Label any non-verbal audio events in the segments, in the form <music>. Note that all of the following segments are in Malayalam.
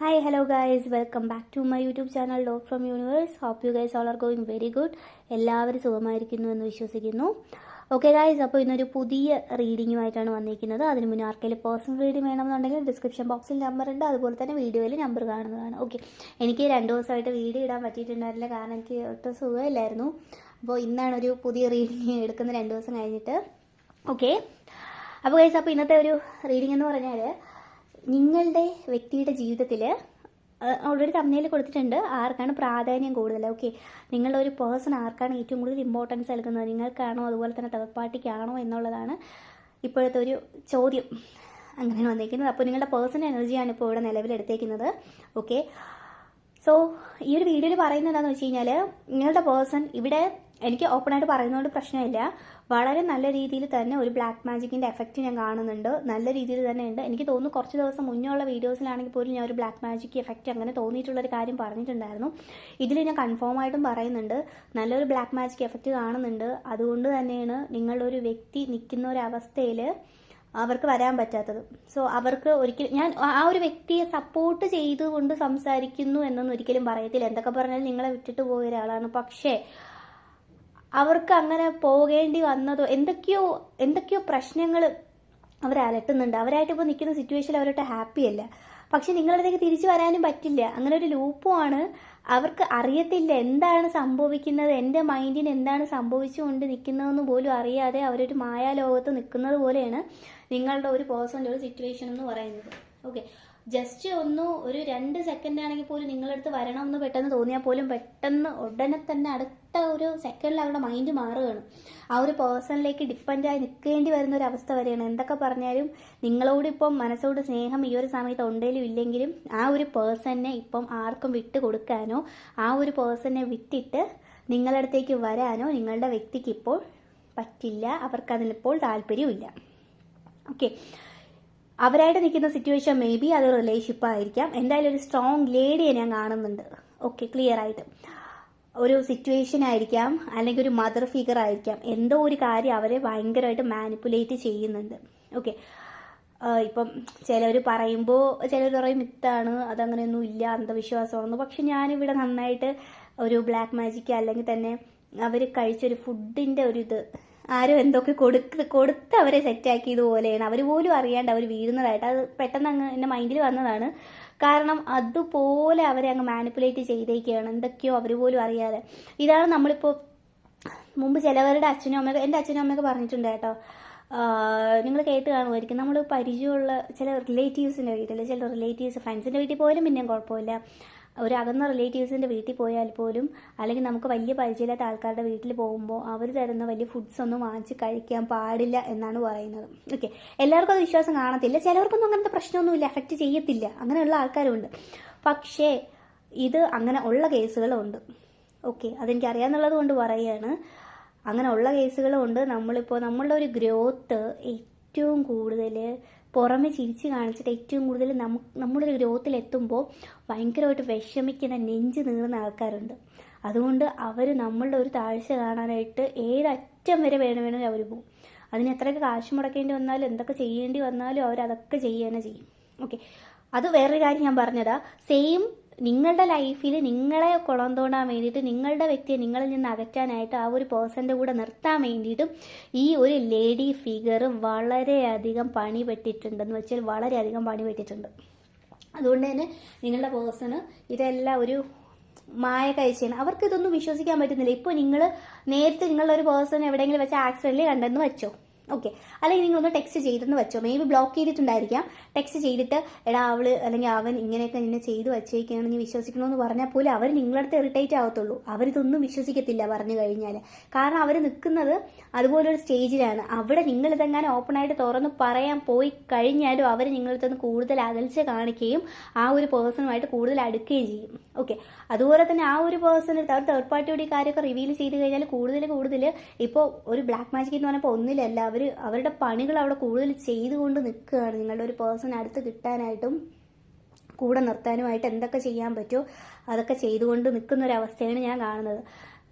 Hi hello guys welcome back to my YouTube channel lock from universe hope you guys all are going very good എല്ലാവരും സുഖമായിരിക്കുന്നു എന്ന് വിശ്വസിക്കുന്നു. ഓക്കെ ഗായ്സ് അപ്പോൾ ഇന്നൊരു പുതിയ റീഡിങ്ങുമായിട്ടാണ് വന്നിരിക്കുന്നത്. അതിന് മുന്നേ ആർക്കെങ്കിലും പേഴ്സണൽ റീഡിംഗ് വേണമെന്നുണ്ടെങ്കിൽ ഡിസ്ക്രിപ്ഷൻ ബോക്സിൽ നമ്പർ ഉണ്ട്. അതുപോലെ തന്നെ വീഡിയോയിൽ നമ്പർ കാണുന്നതാണ്. ഓക്കെ എനിക്ക് രണ്ട് ദിവസമായിട്ട് വീഡിയോ ഇടാൻ പറ്റിയിട്ടുണ്ടായിരുന്നില്ല. കാരണം എനിക്ക് ഒട്ടും സുഖമില്ലായിരുന്നു. അപ്പോൾ ഇന്നാണ് ഒരു പുതിയ റീഡിങ് എടുക്കുന്നത് രണ്ട് ദിവസം കഴിഞ്ഞിട്ട്. ഓക്കെ അപ്പോൾ ഗൈസ് അപ്പോൾ ഇന്നത്തെ ഒരു റീഡിംഗ് എന്ന് പറഞ്ഞാൽ നിങ്ങളുടെ വ്യക്തിയുടെ ജീവിതത്തിൽ ഓൾറെഡി തമ്മിൽ കൊടുത്തിട്ടുണ്ട്. ആർക്കാണ് പ്രാധാന്യം കൂടുതൽ? ഓക്കെ ഒരു പേഴ്സൺ ആർക്കാണ് ഏറ്റവും കൂടുതൽ ഇമ്പോർട്ടൻസ് നൽകുന്നത്? നിങ്ങൾക്കാണോ അതുപോലെ തന്നെ തേർഡ് പാർട്ടിക്കാണോ എന്നുള്ളതാണ് ഇപ്പോഴത്തെ ഒരു ചോദ്യം. അങ്ങനെയാണ് വന്നിരിക്കുന്നത്. അപ്പോൾ നിങ്ങളുടെ പേഴ്സണൽ എനർജിയാണ് ഇപ്പോൾ ഇവിടെ നിലവിലെടുത്തേക്കുന്നത് ഓക്കെ സോ ഈ ഒരു വീഡിയോയിൽ പറയുന്നത് എന്താണെന്ന് വെച്ച് കഴിഞ്ഞാൽ നിങ്ങളുടെ പേഴ്സൺ ഇവിടെ എനിക്ക് ഓപ്പൺ ആയിട്ട് പറയുന്നതുകൊണ്ട് പ്രശ്നമില്ല. വളരെ നല്ല രീതിയിൽ തന്നെ ഒരു ബ്ലാക്ക് മാജിക്കിന്റെ എഫക്റ്റ് ഞാൻ കാണുന്നുണ്ട്. നല്ല രീതിയിൽ തന്നെ ഉണ്ട്. എനിക്ക് തോന്നുന്നു കുറച്ച് ദിവസം മുന്നേ ഉള്ള വീഡിയോസിലാണെങ്കിൽ പോലും ഞാൻ ഒരു ബ്ലാക്ക് മാജിക് എഫക്റ്റ് അങ്ങനെ തോന്നിയിട്ടുള്ളൊരു കാര്യം പറഞ്ഞിട്ടുണ്ടായിരുന്നു. ഇതിൽ ഞാൻ കൺഫേം ആയിട്ടും പറയുന്നുണ്ട്. നല്ലൊരു ബ്ലാക്ക് മാജിക് എഫക്റ്റ് കാണുന്നുണ്ട്. അതുകൊണ്ട് തന്നെയാണ് നിങ്ങളുടെ ഒരു വ്യക്തി നിൽക്കുന്ന ഒരു അവസ്ഥയിൽ അവർക്ക് വരാൻ പറ്റാത്തത്. സോ അവർക്ക് ഒരിക്കലും ഞാൻ ആ ഒരു വ്യക്തിയെ സപ്പോർട്ട് ചെയ്തുകൊണ്ട് സംസാരിക്കുന്നു എന്നൊന്നും ഒരിക്കലും പറയത്തില്ല. എന്തൊക്കെ പറഞ്ഞാലും നിങ്ങളെ വിട്ടിട്ട് പോയ ഒരാളാണ്. പക്ഷേ അവർക്ക് അങ്ങനെ പോകേണ്ടി വന്നതോ എന്തൊക്കെയോ എന്തൊക്കെയോ പ്രശ്നങ്ങൾ അവരെ അലട്ടുന്നുണ്ട്. അവരായിട്ട് ഇപ്പോൾ നിൽക്കുന്ന സിറ്റുവേഷനിൽ അവരോട്ട് ഹാപ്പി അല്ല. പക്ഷെ നിങ്ങളടുത്തേക്ക് തിരിച്ചു വരാനും പറ്റില്ല. അങ്ങനെ ഒരു ലൂപ്പുമാണ് അവർക്ക് അറിയത്തില്ല എന്താണ് സംഭവിക്കുന്നത്. എന്റെ മൈൻഡിന് എന്താണ് സംഭവിച്ചുകൊണ്ട് നിൽക്കുന്നതെന്ന് പോലും അറിയാതെ അവരൊരു മായാലോകത്ത് നിൽക്കുന്നത് പോലെയാണ് നിങ്ങളുടെ ഒരു പേഴ്സന്റെ ഒരു സിറ്റുവേഷൻ എന്ന് പറയുന്നത്. ഓക്കെ ജസ്റ്റ് ഒന്ന് ഒരു രണ്ട് സെക്കൻഡ് ആണെങ്കിൽ പോലും നിങ്ങളടുത്ത് വരണം എന്ന് പെട്ടെന്ന് തോന്നിയാൽ പോലും പെട്ടെന്ന് ഉടനെ തന്നെ അടുത്ത ഒരു സെക്കൻഡിൽ അവരുടെ മൈൻഡ് മാറുകയാണ്. ആ ഒരു പേഴ്സണിലേക്ക് ഡിപ്പെൻഡായി നിൽക്കേണ്ടി വരുന്ന ഒരു അവസ്ഥ വരെയാണ്. എന്തൊക്കെ പറഞ്ഞാലും നിങ്ങളോട് ഇപ്പം മനസ്സോട് സ്നേഹം ഈ ഒരു സമയത്ത് ഉണ്ടെങ്കിലും ഇല്ലെങ്കിലും ആ ഒരു പേഴ്സണിനെ ഇപ്പം ആർക്കും വിട്ട് കൊടുക്കാനോ ആ ഒരു പേഴ്സണിനെ വിട്ടിട്ട് നിങ്ങളടുത്തേക്ക് വരാനോ നിങ്ങളുടെ വ്യക്തിക്ക് ഇപ്പോൾ പറ്റില്ല. അവർക്ക് അതിലിപ്പോൾ ഇല്ല ഓക്കെ അവരായിട്ട് നിൽക്കുന്ന സിറ്റുവേഷൻ മേ ബി അത് റിലേഷൻഷിപ്പ് ആയിരിക്കാം. എന്തായാലും ഒരു സ്ട്രോങ് ലേഡിയെ ഞാൻ കാണുന്നുണ്ട്. ഓക്കെ ക്ലിയർ ആയിട്ട്. ഒരു സിറ്റുവേഷൻ ആയിരിക്കാം അല്ലെങ്കിൽ ഒരു മദർ ഫിഗർ ആയിരിക്കാം. എന്തോ ഒരു കാര്യം അവരെ ഭയങ്കരമായിട്ട് മാനിപ്പുലേറ്റ് ചെയ്യുന്നുണ്ട്. ഓക്കെ ഇപ്പം ചിലർ പറയുമ്പോൾ ചിലർ പറയും മിത്താണ് അതങ്ങനെയൊന്നും ഇല്ല അന്ധവിശ്വാസമാണെന്ന്. പക്ഷെ ഞാനിവിടെ നന്നായിട്ട് ഒരു ബ്ലാക്ക് മാജിക്ക് അല്ലെങ്കിൽ തന്നെ അവർ കഴിച്ചൊരു ഫുഡിന്റെ ഒരു ഇത് ആരും എന്തൊക്കെ കൊടുത്ത് കൊടുത്ത് അവരെ സെറ്റാക്കിയതുപോലെയാണ് അവർ പോലും അറിയാണ്ട് അവർ വീഴുന്നതായിട്ട്. അത് പെട്ടെന്ന് അങ്ങ് എന്റെ മൈൻഡിൽ വന്നതാണ്. കാരണം അതുപോലെ അവരെ അങ്ങ് മാനിപ്പുലേറ്റ് ചെയ്തേക്കുകയാണ് എന്തൊക്കെയോ അവർ പോലും അറിയാതെ. ഇതാണ് നമ്മളിപ്പോൾ മുമ്പ് ചിലവരുടെ അച്ഛനും അമ്മയൊക്കെ എന്റെ അച്ഛനും അമ്മയൊക്കെ പറഞ്ഞിട്ടുണ്ട് കേട്ടോ. നിങ്ങൾ കേട്ട് കാണുമായിരിക്കും. നമ്മൾ പരിചയമുള്ള ചില റിലേറ്റീവ്സിന്റെ വീട്ടിൽ ചില റിലേറ്റീവ്സ് ഫ്രണ്ട്സിന്റെ വീട്ടിൽ പോലും പിന്നെയും കുഴപ്പമില്ല. ഒരു അകന്ന റിലേറ്റീവ്സിന്റെ വീട്ടിൽ പോയാൽ പോലും അല്ലെങ്കിൽ നമുക്ക് വലിയ പരിചയമില്ലാത്ത ആൾക്കാരുടെ വീട്ടിൽ പോകുമ്പോൾ അവർ തരുന്ന വലിയ ഫുഡ്സ് ഒന്നും വാങ്ങിച്ച് കഴിക്കാൻ പാടില്ല എന്നാണ് പറയുന്നത്. ഓക്കെ എല്ലാവർക്കും അത് വിശ്വാസം കാണത്തില്ല. ചിലവർക്കൊന്നും അങ്ങനത്തെ പ്രശ്നമൊന്നുമില്ല. എഫക്റ്റ് ചെയ്യത്തില്ല. അങ്ങനെയുള്ള ആൾക്കാരുണ്ട്. പക്ഷേ ഇത് അങ്ങനെ ഉള്ള കേസുകളുണ്ട്. ഓക്കെ അതെനിക്ക് അറിയാമെന്നുള്ളത് കൊണ്ട് പറയുകയാണ് അങ്ങനെ ഉള്ള കേസുകളുണ്ട്. നമ്മളിപ്പോൾ നമ്മളുടെ ഒരു ഗ്രോത്ത് ഏറ്റവും കൂടുതൽ പുറമെ ചിരിച്ച് കാണിച്ചിട്ട് ഏറ്റവും കൂടുതൽ നമുക്ക് നമ്മുടെ എത്തുമ്പോൾ ഭയങ്കരമായിട്ട് വിഷമിക്കുന്ന നെഞ്ച് നീറുന്ന ആൾക്കാരുണ്ട്. അതുകൊണ്ട് അവർ നമ്മളുടെ ഒരു താഴ്ച കാണാനായിട്ട് ഏതറ്റം വരെ വേണം വേണമെങ്കിൽ അവർ പോകും അതിന് എത്രയൊക്കെ കാശ് മുടക്കേണ്ടി വന്നാലും എന്തൊക്കെ ചെയ്യേണ്ടി വന്നാലും അവർ അതൊക്കെ ചെയ്യുക തന്നെ ചെയ്യും. ഓക്കെ അത് വേറൊരു കാര്യം ഞാൻ പറഞ്ഞതാ. സെയിം നിങ്ങളുടെ ലൈഫിൽ നിങ്ങളെ കുളം തോണ്ടാൻ വേണ്ടിയിട്ട് നിങ്ങളുടെ വ്യക്തിയെ നിങ്ങളിൽ നിന്ന് അകറ്റാനായിട്ട് ആ ഒരു പേഴ്സന്റെ കൂടെ നിർത്താൻ വേണ്ടിയിട്ടും ഈ ഒരു ലേഡി ഫിഗർ വളരെയധികം പണി പെട്ടിട്ടുണ്ടെന്ന് വെച്ചാൽ വളരെയധികം പണി പെട്ടിട്ടുണ്ട് അതുകൊണ്ട് തന്നെ നിങ്ങളുടെ പേഴ്സണ് ഇതെല്ലാം ഒരു മായ കഴിച്ചാണ് അവർക്ക് ഇതൊന്നും വിശ്വസിക്കാൻ പറ്റുന്നില്ല. ഇപ്പോൾ നിങ്ങൾ നേരത്തെ നിങ്ങളുടെ ഒരു പേഴ്സൺ എവിടെയെങ്കിലും വെച്ച് ആക്സിഡന്റിൽ കണ്ടെന്ന് വെച്ചോ? ഓക്കെ അല്ലെങ്കിൽ നിങ്ങളൊന്ന് ടെക്സ്റ്റ് ചെയ്തെന്ന് വെച്ചോ. മേ ബി ബ്ലോക്ക് ചെയ്തിട്ടുണ്ടായിരിക്കാം. ടെക്സ്റ്റ് ചെയ്തിട്ട് എടാ അവൾ അല്ലെങ്കിൽ അവൻ ഇങ്ങനെയൊക്കെ നിന്നെ ചെയ്തു വച്ചേക്കാണ് നീ വിശ്വസിക്കണമെന്ന് പറഞ്ഞാൽ പോലും അവർ നിങ്ങളടുത്ത് ഇറിറ്റേറ്റ് ആവത്തുള്ളൂ. അവരിതൊന്നും വിശ്വസിക്കത്തില്ല പറഞ്ഞു കഴിഞ്ഞാൽ. കാരണം അവർ നിൽക്കുന്നത് അതുപോലൊരു സ്റ്റേജിലാണ്. അവിടെ നിങ്ങളിതെങ്ങനെ ഓപ്പണായിട്ട് തുറന്ന് പറയാൻ പോയി കഴിഞ്ഞാലും അവർ നിങ്ങളടുത്ത് കൂടുതൽ അകൽച്ച കാണിക്കുകയും ആ ഒരു പേഴ്സണുമായിട്ട് കൂടുതൽ അടുക്കുകയും ചെയ്യും. ഓക്കെ അതുപോലെ തന്നെ ആ ഒരു പേഴ്സൺ അവർ തേർഡ് പാർട്ടിയുടെ കാര്യമൊക്കെ റിവീൽ ചെയ്ത് കഴിഞ്ഞാൽ കൂടുതൽ കൂടുതൽ ഇപ്പോൾ ഒരു ബ്ലാക്ക് മാജിക് എന്ന് പറഞ്ഞപ്പോൾ ഒന്നിലല്ല. അവർ അവരുടെ പണികൾ അവിടെ കൂടുതൽ ചെയ്തുകൊണ്ട് നിൽക്കുകയാണ്. നിങ്ങളുടെ ഒരു പേഴ്സൺ അടുത്ത് കിട്ടാനായിട്ടും കൂടെ നിർത്താനുമായിട്ട് എന്തൊക്കെ ചെയ്യാൻ പറ്റുമോ അതൊക്കെ ചെയ്തുകൊണ്ട് നിൽക്കുന്ന ഒരു അവസ്ഥയാണ് ഞാൻ കാണുന്നത്.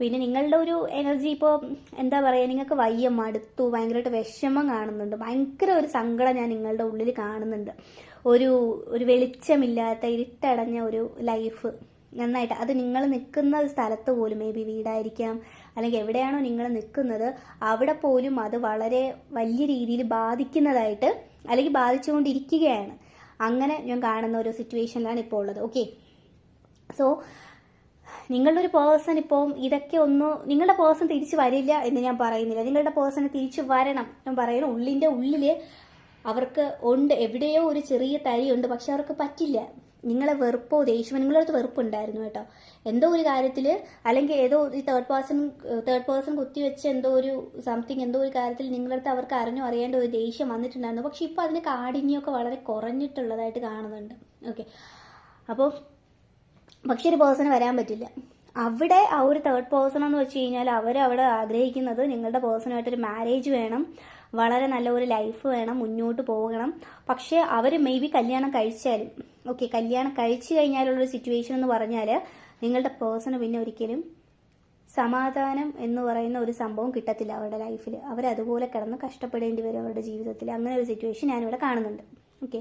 പിന്നെ നിങ്ങളുടെ ഒരു എനർജി ഇപ്പോൾ എന്താ പറയുക നിങ്ങൾക്ക് വയ്യ മടുത്തു ഭയങ്കരമായിട്ട് വിഷമം കാണുന്നുണ്ട്. ഭയങ്കര ഒരു സങ്കടം ഞാൻ നിങ്ങളുടെ ഉള്ളിൽ കാണുന്നുണ്ട്. ഒരു ഒരു വെളിച്ചമില്ലാത്ത ഇരുട്ടടഞ്ഞ ഒരു ലൈഫ് നന്നായിട്ട്. അത് നിങ്ങൾ നിൽക്കുന്ന സ്ഥലത്ത് പോലും മേ ബി വീടായിരിക്കാം അല്ലെങ്കിൽ എവിടെയാണോ നിങ്ങൾ നിൽക്കുന്നത് അവിടെ പോലും അത് വളരെ വലിയ രീതിയിൽ ബാധിക്കുന്നതായിട്ട് അല്ലെങ്കിൽ ബാധിച്ചുകൊണ്ടിരിക്കുകയാണ്. അങ്ങനെ ഞാൻ കാണുന്ന ഒരു സിറ്റുവേഷനിലാണ് ഇപ്പോൾ ഉള്ളത്. ഓക്കെ സോ നിങ്ങളുടെ ഒരു പേഴ്സൺ ഇപ്പോൾ ഇതൊക്കെ ഒന്ന് നിങ്ങളുടെ പേഴ്സൺ തിരിച്ചു വരില്ല എന്ന് ഞാൻ പറയുന്നില്ല. നിങ്ങളുടെ പേഴ്സൺ തിരിച്ചു വരണം. ഞാൻ പറയുന്നു ഉള്ളിന്റെ ഉള്ളിൽ അവർക്ക് ഉണ്ട്. എവിടെയോ ഒരു ചെറിയ തരിയുണ്ട് പക്ഷെ അവർക്ക് പറ്റില്ല. നിങ്ങളെ വെറുപ്പോ ദേഷ്യമോ നിങ്ങളടുത്ത് വെറുപ്പുണ്ടായിരുന്നു കേട്ടോ. എന്തോ ഒരു കാര്യത്തിൽ അല്ലെങ്കിൽ ഏതോ ഈ തേർഡ് പേഴ്സൺ തേർഡ് പേഴ്സൺ കുത്തിവെച്ച് എന്തോ ഒരു സംതിങ് എന്തോ ഒരു കാര്യത്തിൽ നിങ്ങളടുത്ത് അവർക്ക് അറിഞ്ഞു അറിയേണ്ട ഒരു ദേഷ്യം വന്നിട്ടുണ്ടായിരുന്നു. പക്ഷെ ഇപ്പോൾ അതിന് കാഠിന്യമൊക്കെ വളരെ കുറഞ്ഞിട്ടുള്ളതായിട്ട് കാണുന്നുണ്ട്. ഓക്കെ അപ്പോൾ പക്ഷെ ഒരു പേഴ്സൺ വരാൻ പറ്റില്ല. അവിടെ ആ ഒരു തേർഡ് പേഴ്സൺ എന്ന് വെച്ച് കഴിഞ്ഞാൽ അവർ അവിടെ ആഗ്രഹിക്കുന്നത് നിങ്ങളുടെ പേഴ്സണായിട്ടൊരു മാരേജ് വേണം. വളരെ നല്ല ഒരു ലൈഫ് വേണം മുന്നോട്ട് പോകണം. പക്ഷേ അവർ മേ ബി കല്യാണം കഴിച്ചാലും ഓക്കെ കല്യാണം കഴിച്ചു കഴിഞ്ഞാലുള്ളൊരു സിറ്റുവേഷൻ എന്ന് പറഞ്ഞാൽ നിങ്ങളുടെ പേഴ്സണ് പിന്നെ ഒരിക്കലും സമാധാനം എന്ന് പറയുന്ന ഒരു സംഭവം കിട്ടത്തില്ല അവരുടെ ലൈഫിൽ അവരതുപോലെ കിടന്ന് കഷ്ടപ്പെടേണ്ടി വരും അവരുടെ ജീവിതത്തിൽ അങ്ങനെ ഒരു സിറ്റുവേഷൻ ഞാനിവിടെ കാണുന്നുണ്ട്. ഓക്കെ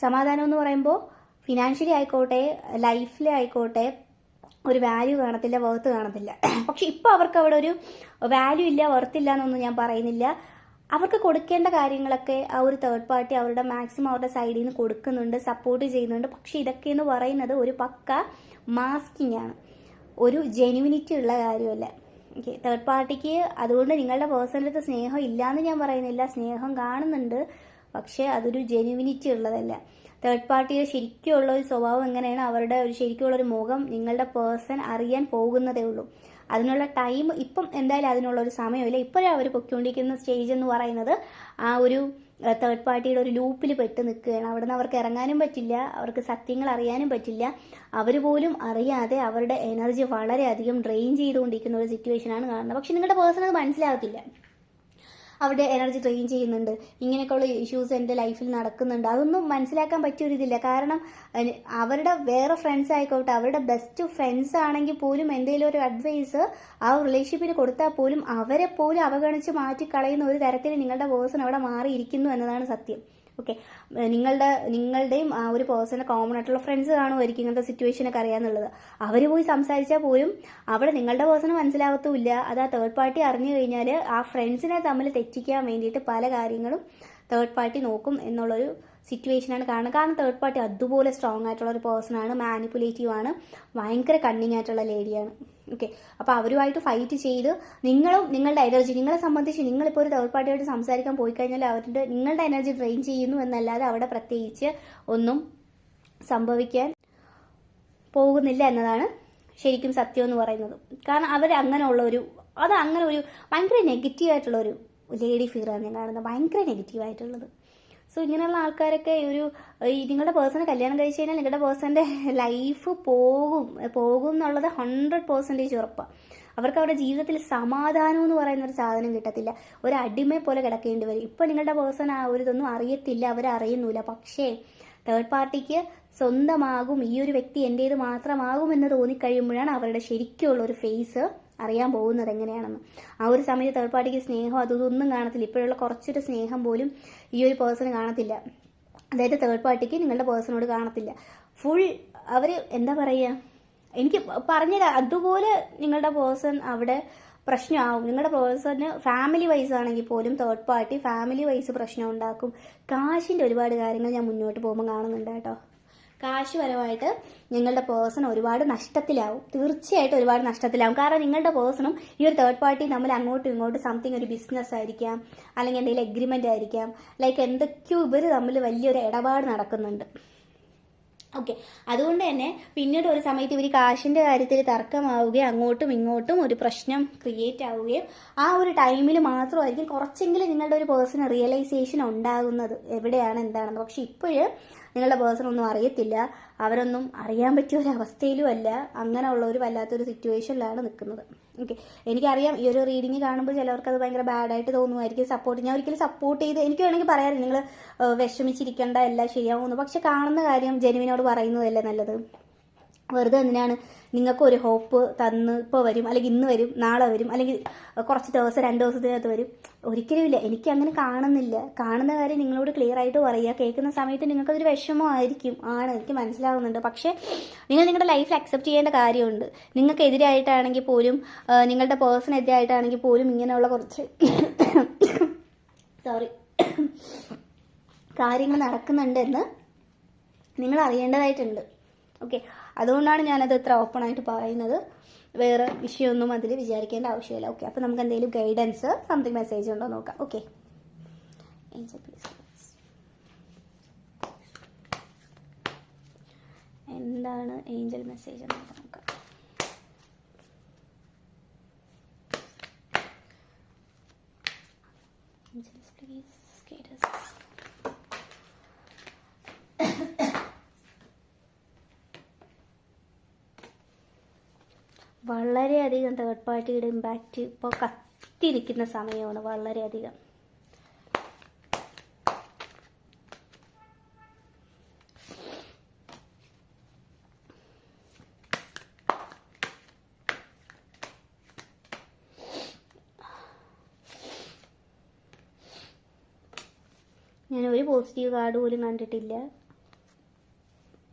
സമാധാനം എന്ന് പറയുമ്പോൾ ഫിനാൻഷ്യലി ആയിക്കോട്ടെ ലൈഫിൽ ആയിക്കോട്ടെ ഒരു വാല്യൂ കാണത്തില്ല വർത്ത് കാണത്തില്ല. <clears throat> പക്ഷെ ഇപ്പോൾ അവർക്ക് അവിടെ ഒരു വാല്യൂ ഇല്ല വർത്തില്ല എന്നൊന്നും ഞാൻ പറയുന്നില്ല. അവർക്ക് കൊടുക്കേണ്ട കാര്യങ്ങളൊക്കെ ആ ഒരു തേർഡ് പാർട്ടി അവരുടെ മാക്സിമം അവരുടെ സൈഡിൽ നിന്ന് കൊടുക്കുന്നുണ്ട് സപ്പോർട്ട് ചെയ്യുന്നുണ്ട്. പക്ഷെ ഇതൊക്കെ എന്ന് പറയുന്നത് ഒരു പക്ക മാസ്കിംഗ് ആണ്. ഒരു ജെനുവിനിറ്റി ഉള്ള കാര്യമല്ല. ഓക്കെ തേർഡ് പാർട്ടിക്ക് അതുകൊണ്ട് നിങ്ങളുടെ പേഴ്സണൽ അടുത്ത് സ്നേഹം ഇല്ലയെന്ന് ഞാൻ പറയുന്നില്ല. സ്നേഹം കാണുന്നുണ്ട്. പക്ഷെ അതൊരു ജെനുവിനിറ്റി ഉള്ളതല്ല. തേർഡ് പാർട്ടിയുടെ ശരിക്കുള്ള ഒരു സ്വഭാവം എങ്ങനെയാണ് അവരുടെ ഒരു ശരിക്കുള്ള ഒരു മുഖം നിങ്ങളുടെ പേഴ്സൺ അറിയാൻ പോകുന്നതേ ഉള്ളൂ. അതിനുള്ള ടൈം ഇപ്പം എന്തായാലും അതിനുള്ള ഒരു സമയമില്ല. ഇപ്പോഴും അവർ പൊയ്ക്കൊണ്ടിരിക്കുന്ന സ്റ്റേജ് എന്ന് പറയുന്നത് ആ ഒരു തേർഡ് പാർട്ടിയുടെ ഒരു ലൂപ്പിൽ പെട്ട് നിൽക്കുകയാണ്. അവിടെ നിന്ന് അവർക്ക് ഇറങ്ങാനും പറ്റില്ല അവർക്ക് സത്യങ്ങൾ അറിയാനും പറ്റില്ല. അവർ പോലും അറിയാതെ അവരുടെ എനർജി വളരെയധികം ഡ്രെയിൻ ചെയ്തുകൊണ്ടിരിക്കുന്ന ഒരു സിറ്റുവേഷനാണ് കാണുന്നത്. പക്ഷെ നിങ്ങളുടെ പേഴ്സൺ അത് മനസ്സിലാകത്തില്ല. അവരുടെ എനർജി ഡ്രെയിൻ ചെയ്യുന്നുണ്ട്. ഇങ്ങനെയൊക്കെയുള്ള ഇഷ്യൂസ് എന്റെ ലൈഫിൽ നടക്കുന്നുണ്ട്. അതൊന്നും മനസ്സിലാക്കാൻ പറ്റിയ ഒരു ഇതില്ല. കാരണം അവരുടെ വേറെ ഫ്രണ്ട്സ് ആയിക്കോട്ടെ അവരുടെ ബെസ്റ്റ് ഫ്രണ്ട്സ് ആണെങ്കിൽ പോലും എന്തെങ്കിലും ഒരു അഡ്വൈസ് ആ റിലേഷൻഷിപ്പിന് കൊടുത്താൽ പോലും അവരെ പോലും അവഗണിച്ച് മാറ്റിക്കളയുന്ന ഒരു തരത്തിൽ നിങ്ങളുടെ പേഴ്സൺ അവിടെ മാറിയിരിക്കുന്നു എന്നതാണ് സത്യം. ഓക്കെ നിങ്ങളുടെ നിങ്ങളുടെയും ആ ഒരു പേഴ്സണൽ കോമൺ ആയിട്ടുള്ള ഫ്രണ്ട്സ് കാണുമായിരിക്കും ഇങ്ങനത്തെ സിറ്റുവേഷനൊക്കെ അറിയാന്നുള്ളത്. അവർ പോയി സംസാരിച്ചാൽ പോലും അവിടെ നിങ്ങളുടെ പേഴ്സണ് മനസ്സിലാവത്തുമില്ല. അത് ആ തേർഡ് പാർട്ടി അറിഞ്ഞു കഴിഞ്ഞാൽ ആ ഫ്രണ്ട്സിനെ തമ്മിൽ തെറ്റിക്കാൻ വേണ്ടിയിട്ട് പല കാര്യങ്ങളും തേർഡ് പാർട്ടി നോക്കും എന്നുള്ളൊരു സിറ്റുവേഷനാണ് കാണുന്നത്. കാരണം തേർഡ് പാർട്ടി അതുപോലെ സ്ട്രോങ് ആയിട്ടുള്ള ഒരു പേഴ്സണാണ് മാനിപ്പുലേറ്റീവ് ആണ് ഭയങ്കര കണ്ണിങ് ആയിട്ടുള്ള ലേഡിയാണ് ഓക്കെ അപ്പോൾ അവരുമായിട്ട് ഫൈറ്റ് ചെയ്ത് നിങ്ങളും നിങ്ങളുടെ എനർജി നിങ്ങളെ സംബന്ധിച്ച് നിങ്ങളിപ്പോൾ ഒരു തേർഡ് പാർട്ടിയായിട്ട് സംസാരിക്കാൻ പോയി കഴിഞ്ഞാൽ അവരുടെ നിങ്ങളുടെ എനർജി ഡ്രെയിൻ ചെയ്യുന്നു എന്നല്ലാതെ അവിടെ പ്രത്യേകിച്ച് ഒന്നും സംഭവിക്കാൻ പോകുന്നില്ല എന്നതാണ് ശരിക്കും സത്യം എന്ന് പറയുന്നത്. കാരണം അവർ അങ്ങനെയുള്ള ഒരു അത് അങ്ങനെ ഒരു ഭയങ്കര നെഗറ്റീവ് ആയിട്ടുള്ള ഒരു ലേഡി ഫിഗറാണ് ഞാൻ കാണുന്നത്. ഭയങ്കര നെഗറ്റീവ് ആയിട്ടുള്ളത്. സോ ഇങ്ങനെയുള്ള ആൾക്കാരൊക്കെ ഒരു നിങ്ങളുടെ പേഴ്സണെ കല്യാണം കഴിച്ച് കഴിഞ്ഞാൽ നിങ്ങളുടെ പേഴ്സന്റെ ലൈഫ് പോകും പോകും എന്നുള്ളത് ഹൺഡ്രഡ് പേഴ്സന്റേജ് ഉറപ്പാണ് അവർക്ക് അവരുടെ ജീവിതത്തിൽ സമാധാനം എന്ന് പറയുന്ന ഒരു സാധനം കിട്ടത്തില്ല. ഒരു അടിമയെ പോലെ കിടക്കേണ്ടി വരും. ഇപ്പം നിങ്ങളുടെ പേഴ്സൺ ആ ഒരു ഇതൊന്നും അറിയത്തില്ല അവരറിയുന്നില്ല പക്ഷേ തേർഡ് പാർട്ടിക്ക് സ്വന്തമാകും ഈ ഒരു വ്യക്തി എന്റേത് മാത്രമാകും എന്ന് തോന്നിക്കഴിയുമ്പോഴാണ് അവരുടെ ശരിക്കുള്ള ഒരു ഫേസ് അറിയാൻ പോകുന്നത് എങ്ങനെയാണെന്ന്. ആ ഒരു സമയത്ത് തേർഡ് പാർട്ടിക്ക് സ്നേഹം അതൊന്നും കാണത്തില്ല. ഇപ്പോഴുള്ള കുറച്ചൊരു സ്നേഹം പോലും ഈ ഒരു പേഴ്സണ് കാണത്തില്ല. അതായത് തേർഡ് പാർട്ടിക്ക് നിങ്ങളുടെ പേഴ്സണോട് കാണത്തില്ല. ഫുൾ അവർ എന്താ പറയുക എനിക്ക് പറഞ്ഞുതരാം അതുപോലെ നിങ്ങളുടെ പേഴ്സൺ അവിടെ പ്രശ്നമാവും. നിങ്ങളുടെ പേഴ്സണ് ഫാമിലി വൈസ് ആണെങ്കിൽ പോലും തേർഡ് പാർട്ടി ഫാമിലി വൈസ് പ്രശ്നം ഉണ്ടാക്കും. കാശിന്റെ ഒരുപാട് കാര്യങ്ങൾ ഞാൻ മുന്നോട്ട് പോകുമ്പോൾ കാണുന്നുണ്ട് കേട്ടോ. കാശ് പരമായിട്ട് നിങ്ങളുടെ പേഴ്സൺ ഒരുപാട് നഷ്ടത്തിലാവും. തീർച്ചയായിട്ടും ഒരുപാട് നഷ്ടത്തിലാവും. കാരണം നിങ്ങളുടെ പേഴ്സണും ഈ ഒരു തേർഡ് പാർട്ടി നമ്മൾ അങ്ങോട്ടും ഇങ്ങോട്ടും സംതിങ് ഒരു ബിസിനസ് ആയിരിക്കാം. അല്ലെങ്കിൽ എന്തെങ്കിലും എഗ്രിമെന്റ് ആയിരിക്കാം. ലൈക്ക് എന്തൊക്കെയോ ഇവർ തമ്മിൽ വലിയൊരു ഇടപാട് നടക്കുന്നുണ്ട്. ഓക്കെ അതുകൊണ്ട് തന്നെ പിന്നീട് ഒരു സമയത്ത് ഇവർ കാശിന്റെ കാര്യത്തിൽ തർക്കമാവുകയും അങ്ങോട്ടും ഇങ്ങോട്ടും ഒരു പ്രശ്നം ക്രിയേറ്റ് ആവുകയും ആ ഒരു ടൈമിൽ മാത്രമായിരിക്കും കുറച്ചെങ്കിലും നിങ്ങളുടെ ഒരു പേഴ്സണൽ റിയലൈസേഷൻ ഉണ്ടാകുന്നത്. എവിടെയാണ് എന്താണെന്ന്. പക്ഷെ ഇപ്പോഴ് നിങ്ങളുടെ പേഴ്സൺ ഒന്നും അറിയത്തില്ല. അവരൊന്നും അറിയാൻ പറ്റിയ ഒരു അവസ്ഥയിലും അല്ല. അങ്ങനെയുള്ള ഒരു വല്ലാത്തൊരു സിറ്റുവേഷനിലാണ് നിൽക്കുന്നത്. ഓക്കെ എനിക്കറിയാം ഈ ഒരു റീഡിങ് കാണുമ്പോൾ ചിലവർക്ക് അത് ഭയങ്കര ബാഡായിട്ട് തോന്നുമായിരിക്കും. സപ്പോർട്ട് ഞാൻ ഒരിക്കലും സപ്പോർട്ട് ചെയ്ത് എനിക്ക് വേണമെങ്കിൽ പറയാറ് നിങ്ങൾ വിഷമിച്ചിരിക്കേണ്ട എല്ലാം ശരിയാവുമെന്ന്. പക്ഷെ കാണുന്ന കാര്യം ജെനുവിനോട് പറയുന്നതല്ലേ നല്ലത്. വെറുതെ എന്തിനാണ് നിങ്ങൾക്ക് ഒരു ഹോപ്പ് തന്ന് ഇപ്പോൾ വരും അല്ലെങ്കിൽ ഇന്ന് വരും നാളെ വരും അല്ലെങ്കിൽ കുറച്ച് ദിവസം രണ്ട് ദിവസത്തിനകത്ത് വരും. ഒരിക്കലും ഇല്ല. എനിക്ക് അങ്ങനെ കാണുന്നില്ല. കാണുന്ന കാര്യം നിങ്ങളോട് ക്ലിയർ ആയിട്ട് പറയുക. കേൾക്കുന്ന സമയത്ത് നിങ്ങൾക്കതൊരു വിഷമമായിരിക്കും ആണ്. എനിക്ക് മനസ്സിലാവുന്നുണ്ട്. പക്ഷേ നിങ്ങൾ നിങ്ങളുടെ ലൈഫിൽ അക്സെപ്റ്റ് ചെയ്യേണ്ട കാര്യമുണ്ട്. നിങ്ങൾക്ക് എതിരായിട്ടാണെങ്കിൽ പോലും നിങ്ങളുടെ പേഴ്സൺ എതിരായിട്ടാണെങ്കിൽ പോലും ഇങ്ങനെയുള്ള കുറച്ച് സോറി കാര്യങ്ങൾ നടക്കുന്നുണ്ടെന്ന് നിങ്ങൾ അറിയേണ്ടതായിട്ടുണ്ട്. ഓക്കെ അതുകൊണ്ടാണ് ഞാനത് ഇത്ര ഓപ്പൺ ആയിട്ട് പറയുന്നത്. വേറെ വിഷയമൊന്നും അതിൽ വിചാരിക്കേണ്ട ആവശ്യമില്ല. ഓക്കെ അപ്പോൾ നമുക്ക് എന്തെങ്കിലും ഗൈഡൻസ് സംതിങ് മെസ്സേജ് ഉണ്ടോ നോക്കാം. ഓക്കെ എന്താണ് ഏഞ്ചൽ മെസ്സേജ് എന്ന് നോക്കാം. Guide വളരെയധികം തേർഡ് പാർട്ടിയുടെ ഇമ്പാക്റ്റ് ഇപ്പോൾ കത്തിരിക്കുന്ന സമയമാണ് വളരെയധികം. ഞാൻ ഒരു പോസിറ്റീവ് കാർഡ് പോലും കണ്ടിട്ടില്ല.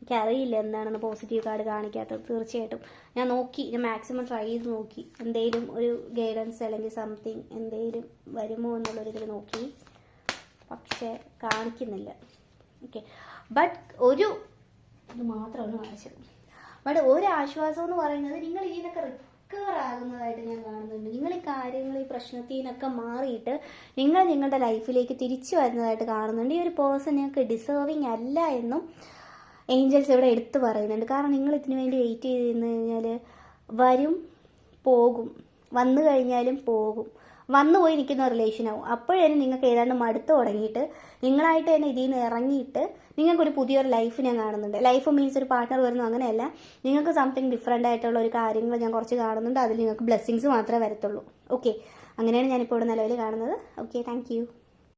എനിക്കറിയില്ല എന്താണെന്ന് പോസിറ്റീവ് കാർഡ് കാണിക്കാത്തത്. തീർച്ചയായിട്ടും ഞാൻ നോക്കി ഞാൻ മാക്സിമം ട്രൈ ചെയ്ത് നോക്കി. എന്തെങ്കിലും ഒരു ഗൈഡൻസ് അല്ലെങ്കിൽ സംതിങ് എന്തെങ്കിലും വരുമോ എന്നുള്ളൊരു ഇതിൽ നോക്കി. പക്ഷേ കാണിക്കുന്നില്ല. ഓക്കെ ബട്ട് ഒരു ഇത് മാത്രമാണ് കാണിച്ചത്. ബട്ട് ഒരു ആശ്വാസം എന്ന് പറയുന്നത് നിങ്ങൾ ഇതിനൊക്കെ റിക്കവർ ആകുന്നതായിട്ട് ഞാൻ കാണുന്നുണ്ട്. നിങ്ങൾ ഈ കാര്യങ്ങൾ ഈ പ്രശ്നത്തിൽ നിന്നൊക്കെ മാറിയിട്ട് നിങ്ങൾ നിങ്ങളുടെ ലൈഫിലേക്ക് തിരിച്ചു വരുന്നതായിട്ട് കാണുന്നുണ്ട്. ഈ ഒരു പേഴ്സൺ നിങ്ങൾക്ക് ഡിസേർവിങ് അല്ല എന്നും ഏഞ്ചൽസ് ഇവിടെ എടുത്തു പറയുന്നുണ്ട്. കാരണം നിങ്ങൾ ഇതിനു വേണ്ടി വെയിറ്റ് ചെയ്ത് നിന്ന് കഴിഞ്ഞാൽ വരും പോകും. വന്നു കഴിഞ്ഞാലും പോകും. വന്നു പോയി നിൽക്കുന്ന റിലേഷനാവും അപ്പോഴേനും നിങ്ങൾക്ക് ഏതാണ്ട് മടുത്ത് തുടങ്ങിയിട്ട് നിങ്ങളായിട്ട് തന്നെ ഇതിൽ നിന്ന് ഇറങ്ങിയിട്ട് നിങ്ങൾക്കൊരു പുതിയൊരു ലൈഫ് ഞാൻ കാണുന്നുണ്ട്. ലൈഫ് മീൻസ് ഒരു പാർട്ട്ണർ വരുന്നു അങ്ങനെയല്ല. നിങ്ങൾക്ക് സംതിങ് ഡിഫറെന്റ് ആയിട്ടുള്ള ഒരു കാര്യങ്ങൾ ഞാൻ കുറച്ച് കാണുന്നുണ്ട്. അതിൽ നിങ്ങൾക്ക് ബ്ലെസ്സിങ്സ് മാത്രമേ വരത്തുള്ളൂ. ഓക്കെ അങ്ങനെയാണ് ഞാനിപ്പോൾ ഇവിടെ നിലവിൽ കാണുന്നത്. Okay thank